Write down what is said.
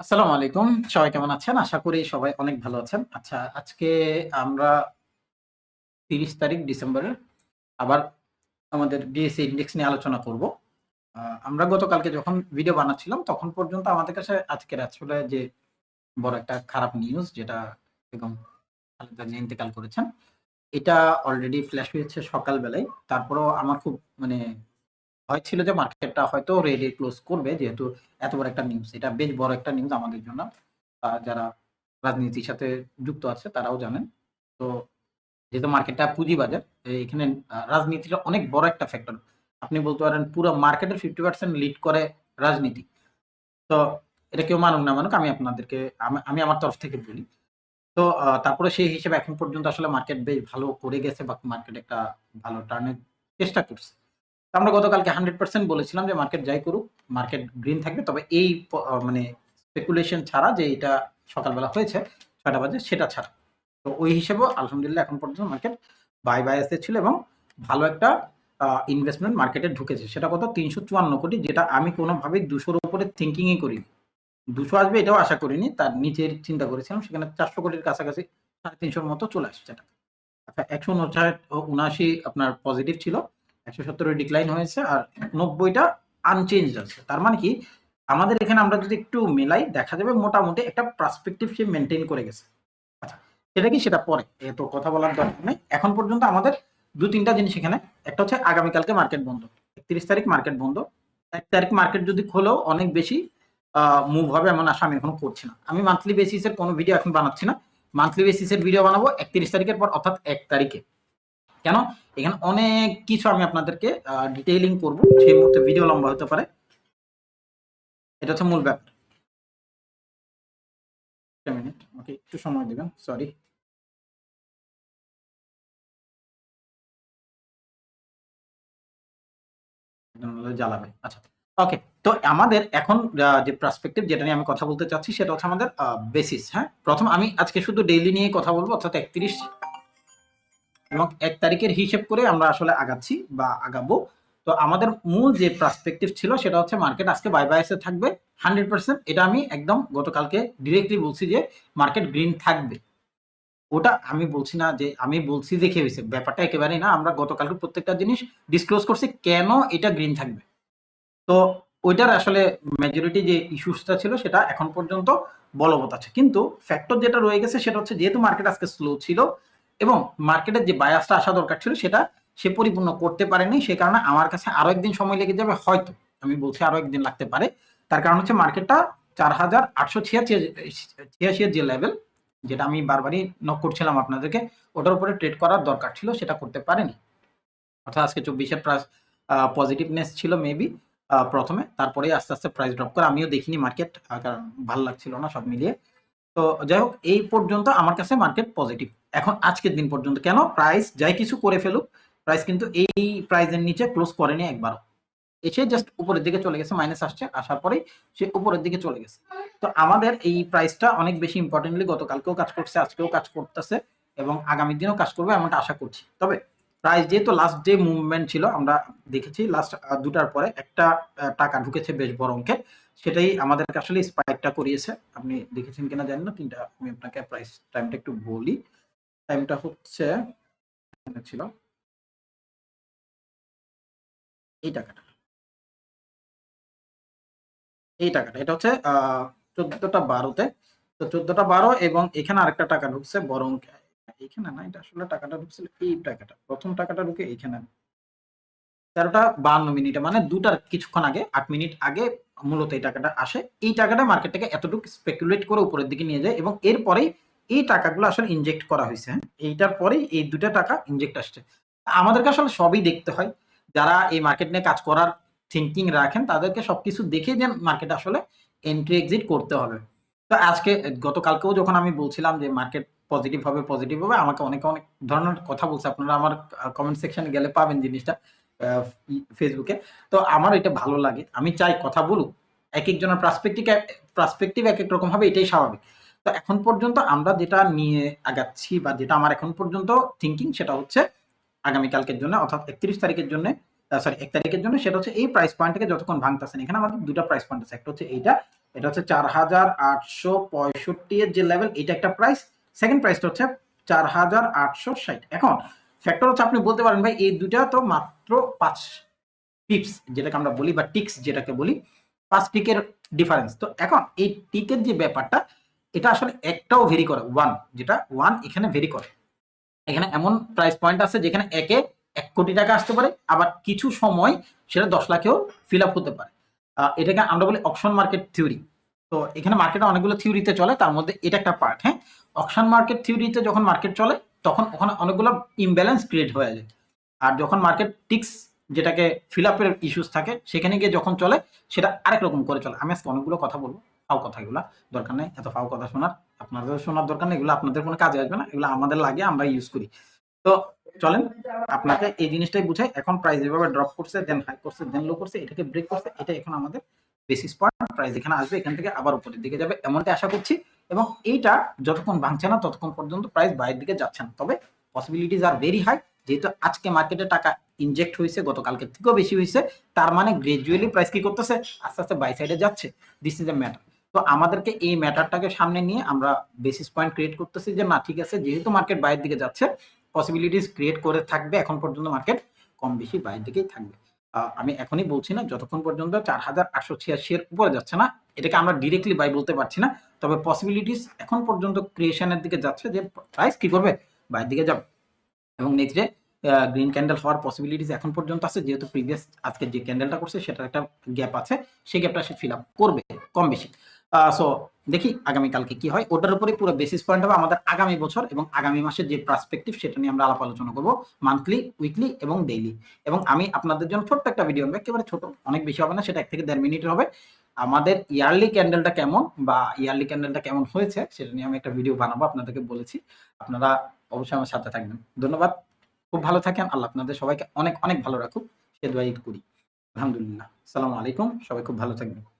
আসসালামু আলাইকুম। সবাই কেমন আছেন? আশা করি সবাই অনেক ভালো আছেন। আচ্ছা, আজকে আমরা ৩০ তারিখ ডিসেম্বরের আবার আমাদের ডিএসই ইন্ডেক্স নিয়ে আলোচনা করব। আমরা গতকালকে যখন ভিডিও বানাচ্ছিলাম তখন পর্যন্ত আমাদের কাছে আজকের আসলে যে বড় একটা খারাপ নিউজ যেটা বেগম খালেদা জিয়া ইন্তেকাল করেছেন। এটা অলরেডি ফ্ল্যাশ হয়েছে সকাল বেলায়। তারপরেও আমার খুব মানে ভয় ছিল যে মার্কেটটা হয়তো রেডে ক্লোজ করবে যেহেতু এত বড় একটা নিউজ। এটা বেশ বড় একটা নিউজ আমাদের জন্য। যারা রাজনীতির সাথে যুক্ত আছে তারাও জানেন। তো যেহেতু মার্কেটটা পুঁজিবাজার, এখানে আ রাজনীতিটা অনেক বড় একটা ফ্যাক্টর। আপনি বলতে পারেন পুরো মার্কেটের 50% লিড করে রাজনীতি। তো এটা কেউ মানুক না মানুক আমি আপনাদেরকে আমি আমি আমার তরফ থেকে বলি। তো তারপরে সেই হিসেবে এখন পর্যন্ত আসলে মার্কেট বেশ ভালো করে গেছে বা মার্কেট একটা ভালো টার্ন এর চেষ্টা করছে। আমরা গতকালকে 100% বলেছিলাম যে মার্কেট যাই করুক, মার্কেট গ্রিন থাকবে। তবে এই মানে স্পেকুলেশন ছাড়া যে এটা সকালবেলা হয়েছে ৬ঃ০০ বাজে সেটা ছাড়া। তো ওই হিসেবেও আলহামদুলিল্লাহ এখন পর্যন্ত মার্কেট বাই বায়াস এ ছিল এবং ভালো একটা ইনভেস্টমেন্ট মার্কেটে ঢুকেছে। সেটা কত ৩৫৪ কোটি যেটা আমি কোনভাবেই ২০০ র উপরে থিংকিং ই করিনি। ২০০ আসবে এটাও আশা করিনি। তার নিচের চিন্তা করেছিলাম। সেখানে ৪০০ কোটির কাছাকাছি ৩৫০ তিনশোর মতো চলে আসছে। আচ্ছা ১৫৯ ও ৭৯ আপনার পজিটিভ ছিল। ১৭০ এর ডিক্লাইন হয়েছে আর ৯০ টা আনচেঞ্জড আছে। তার মানে কি আমাদের এখানে আমরা যদি একটু মেলাই, দেখা যাবে মোটামুটি একটা পার্সপেক্টিভ সে মেইনটেইন করে গেছে। আচ্ছা সেটা কি সেটা পরে। এত কথা বলার দরকার নেই। এখন পর্যন্ত আমাদের ২-৩ টা জিনিস এখানে। একটা হচ্ছে আগামীকালকে মার্কেট বন্ধ। ৩১ তারিখ মার্কেট বন্ধ। ১ তারিখ মার্কেট যদি খোলেও অনেক বেশি মুভ হবে এমন আশা আমি এখনও করছি না। আমি মান্থলি বেসিস এর কোন ভিডিও এখন বানাচ্ছি না। মান্থলি বেসিস এর ভিডিও বানাবো ৩১ তারিখের পর, অর্থাৎ ১ তারিখে। কেন? এখানে অনেক কিছু আমি আপনাদেরকে ডিটেইলিং করব। সেই মুহূর্তে ভিডিও লম্বা হতে পারে। এটা হচ্ছে মূল ব্যাপার। একটু সময় দিবেন। সরি। জ্বালাবে। আচ্ছা। ওকে। তো আমাদের এখন যে পার্সপেক্টিভ যেটা নিয়ে আমি কথা বলতে চাচ্ছি সেটা হচ্ছে আমাদের বেসিস, হ্যাঁ? প্রথম আমি আজকে শুধু ডেইলি নিয়ে কথা বলব অর্থাৎ ৩১ এবং এক তারিখের হিসেব করে আমরা আসলে আগাচ্ছি বা আগাবো। তো আমাদের মূল যে পার্সপেক্টিভ ছিল সেটা হচ্ছে মার্কেট আজকে বাই বায়াস এ থাকবে 100% এটা আমি একদম গতকালকে ডিরেক্টলি বলছি যে মার্কেট গ্রিন থাকবে। ওটা আমি বলছি না যে, আমি বলছি দেখে হয়েছে ব্যাপারটা একেবারেই না। আমরা গতকালকে প্রত্যেকটা জিনিস ডিসক্লোজ করছি কেন এটা গ্রিন থাকবে। তো ওইটার আসলে মেজরিটি যে ইস্যুসটা ছিল সেটা এখন পর্যন্ত বলবৎ আছে। কিন্তু ফ্যাক্টর যেটা রয়ে গেছে সেটা হচ্ছে যেহেতু মার্কেট আজকে স্লো ছিল এবং মার্কেটের যে বায়াসটা আসা দরকার ছিল সেটা সে পরিপূর্ণ করতে পারেনি। সে কারণে আমার কাছে আরও একদিন সময় লেগে যাবে হয়তো। আমি বলছি আরও একদিন লাগতে পারে। তার কারণ হচ্ছে মার্কেটটা ৪৮৮৮৬ ৮৬ এর যে লেভেল যেটা আমি বারবারই নক করছিলাম আপনাদেরকে ওটার উপরে ট্রেড করার দরকার ছিল সেটা করতে পারেনি। অর্থাৎ আজকে ২৪ এর প্রাইস পজিটিভনেস ছিল মেবি প্রথমে তারপরে আস্তে, আস্তে প্রাইস ড্রপ করে। আমিও দেখিনি মার্কেট কারণ ভালো লাগছিল না সব মিলিয়ে। তো যাই হোক এই পর্যন্ত আমার কাছে মার্কেট পজিটিভ। এখন আজকের দিন পর্যন্ত কেন? প্রাইস যাই কিছু করে ফেলুক, প্রাইস কিন্তু এই প্রাইসের নিচে ক্লোজ করেনি একবারও। এসে জাস্ট উপরের দিকে চলে গেছে মাইনাস আসছে। আসার পরেই সে উপরের দিকে চলে গেছে। তো আমাদের এই প্রাইসটা অনেক বেশি ইম্পর্টেন্টলি গতকালকেও কাজ করছে, আজকেও কাজ করতেছে এবং আগামী দিনেও কাজ করবে এমনটা আশা করছি। তবে প্রাইস যেহেতু লাস্ট ডে মুভমেন্ট ছিল, আমরা দেখেছি লাস্ট দুটার পরে একটা টাকা ঢুকেছে বেশ বড় অঙ্কের। সেটাই আমাদেরকে আসলে স্পাইকটা করিয়েছে। আপনি দেখেছেন কিনা জানি না। তিনটা, আমি আপনাকে প্রাইস টাইমটা একটু বলি। টাইমটা হচ্ছে ছিল। এই টাকাটা। এই টাকাটা। এটা হচ্ছে আ ১৪ টা ১২ তে। তো ১৪ টা ১২ এবং এখানে আরেকটা টাকা ঢুকছে বড় অঙ্কে। এইখানে না এটা আসলে টাকাটা ঢুকছিল এই টাকাটা। ১ম টাকাটা ঢুকে এইখানে। ১৩ টা ৫২ মিনিটে মানে ২ টার কিছুক্ষণ আগে ৮ মিনিট আগে মূলত এই টাকাটা আসে। এই টাকাটা মার্কেটটাকে এতটুকু স্পেকুলেট করে উপরের দিকে নিয়ে যায় এবং এরপরেই এই টাকাগুলো আসলে ইনজেক্ট করা হইছে, হ্যাঁ? এইটার পরেই এই ২ টা টাকা ইনজেক্ট আসছে। আমাদেরকে আসলে সবই দেখতে হয়। যারা এই মার্কেট নিয়ে কাজ করার থিংকিং রাখেন তাদেরকে সবকিছু দেখে যেন মার্কেটে আসলে এন্ট্রি এক্সিট করতে হবে। তো আজকে গতকালকেও যখন আমি বলছিলাম যে মার্কেট পজিটিভ হবে, পজিটিভ হবে আমাকে অনেকে অনেক ধরনের কথা বলছে। আপনারা আমার কমেন্ট সেকশন গেলে পাবেন জিনিসটা ফেসবুকে। তো আমার এটা ভালো লাগে। আমি চাই কথা বলুক। একেকজনের পার্সপেক্টিভ এ এক এক রকম হবে এটাই স্বাভাবিক। তো এখন পর্যন্ত আমরা যেটা নিয়ে আগাচ্ছি বা যেটা আমার এখন পর্যন্ত থিঙ্কিং সেটা হচ্ছে আগামীকালকের জন্য অর্থাৎ ৩১ তারিখের জন্য সরি এক তারিখের জন্য সেটা হচ্ছে এই প্রাইস পয়েন্টটাকে যতক্ষণ ভাঙতেছেন এখানে আমাদের দুটা প্রাইস পয়েন্ট আছে একটা হচ্ছে এইটা এটা হচ্ছে চার হাজার আটশো পঁয়ষট্টি এর যে লেভেল এটা একটা প্রাইস সেকেন্ড প্রাইসটা হচ্ছে চার হাজার আটশো ষাট। এখন ফ্যাক্টর হচ্ছে আপনি বলতে পারেন, ভাই, এই দুটা তো মাত্র পাঁচ টিপস যেটাকে আমরা বলি, বা টিক্স যেটাকে বলি, পাঁচ টিকের ডিফারেন্স তো এখন, এই টিকের যে ব্যাপারটা, এটা আসলে একটাও ভেরি করে। ওয়ান যেটা ওয়ান এখানে ভেরি করে। এখানে এমন প্রাইস পয়েন্ট আছে যেখানে একে এক কোটি টাকা আসতে পারে, আবার কিছু সময় সেটা দশ লাখেও ফিল আপ হতে পারে। এটাকে আমরা বলি অপশন মার্কেট থিওরি তো এখানে মার্কেটে অনেকগুলো থিওরিতে চলে, তার মধ্যে এটা একটা পার্ট হ্যাঁ? অপশন মার্কেট থিওরিতে যখন মার্কেট চলে, তখন ওখানে অনেকগুলো ইমব্যালেন্স ক্রিয়েট হয়ে যায়। আর যখন মার্কেট টিক্স যেটাকে ফিল আপের ইস্যুস থাকে, সেখানে গিয়ে যখন চলে, সেটা আরেক রকম করে চলে। আমি আজকে অনেকগুলো কথা বলব, ফাও কথাগুলো দরকার নেই, এত ফাও কথা শোনার, আপনাদের শোনার দরকার নেই, এগুলো আপনাদের কোনো কাজে আসবে না, এগুলো আমাদের লাগে, আমরা ইউজ করি। তো চলেন, আপনাকে এই জিনিসটাই বুঝাই, এখন প্রাইস যেভাবে ড্রপ করছে দেন হাই করছে দেন লো করছে, এটাকে ব্রেক করছে এটা এখন আমাদের বেসিস পয়েন্ট প্রাইস এখানে আসবে, এখান থেকে আবার উপরের দিকে যাবে, এমনটাই আশা করছি। এবং এইটা যতক্ষণ ভাঙছে না, ততক্ষণ পর্যন্ত প্রাইস বাইরের দিকে যাচ্ছে না। তবে পসিবিলিটিস আর ভেরি হাই যেহেতু আজকে মার্কেটে টাকা ইনজেক্ট হয়েছে গতকালকে থেকেও বেশি হয়েছে, তার মানে গ্রাজুয়ালি প্রাইস কি করতেছে? আস্তে আস্তে বাই সাইডে যাচ্ছে। দিস ইজ এ ম্যাটার তো আমাদেরকে এই ম্যাটারটাকে সামনে নিয়ে আমরা বেসিস পয়েন্ট ক্রিয়েট করতেছি যে, না, ঠিক আছে, যেহেতু মার্কেট বাইরের দিকে যাচ্ছে পসিবিলিটিস ক্রিয়েট করে থাকবে, এখন পর্যন্ত মার্কেট কম বেশি বাইরের দিকেই থাকবে। আমি এখনই বলছি না, যতক্ষণ পর্যন্ত চার হাজার আটশো ছিয়াশি এর উপরে যাচ্ছে না, এটাকে আমরা ডিরেক্টলি বাই বলতে পারছি না তবে পসিবিলিটিস এখন পর্যন্ত ক্রিয়েশনের দিকে যাচ্ছে যে প্রাইস কি করবে? বাইরের দিকে যাবে। এবং নেক্সট ডে গ্রিন ক্যান্ডেল হওয়ার পসিবিলিটিস এখন পর্যন্ত আছে। যেহেতু প্রিভিয়াস আজকে যে ক্যান্ডেলটা করছে, সেটার একটা গ্যাপ আছে। সেই গ্যাপটা সে ফিল আপ করবে কম বেশি। সো দেখি আগামীকালকে কি হয়। ওটার উপরে পুরো বেসিস পয়েন্ট হবে আমাদের আগামী বছর এবং আগামী মাসের যে পার্সপেক্টিভ সেটা নিয়ে আমরা আলাপ আলোচনা করব মান্থলি উইকলি এবং ডেইলি এবং আমি আপনাদের জন্য ছোট্ট একটা ভিডিও হবে। একেবারে ছোট, অনেক বেশি হবে না, সেটা এক থেকে দেড় মিনিটের হবে। আমাদের ইয়ারলি ক্যান্ডেলটা কেমন বা ইয়ারলি ক্যান্ডেলটা কেমন হয়েছে সেটা নিয়ে আমি একটা ভিডিও বানাবো, আপনাদেরকে বলেছি। আপনারা অবশ্যই আমার সাথে থাকবেন। ধন্যবাদ। খুব ভালো থাকেন। আল্লাহ আপনাদের সবাইকে অনেক অনেক ভালো রাখুক। সে দোয়াই করি। আলহামদুলিল্লাহ। সালামু আলাইকুম। সবাই খুব ভালো থাকবেন।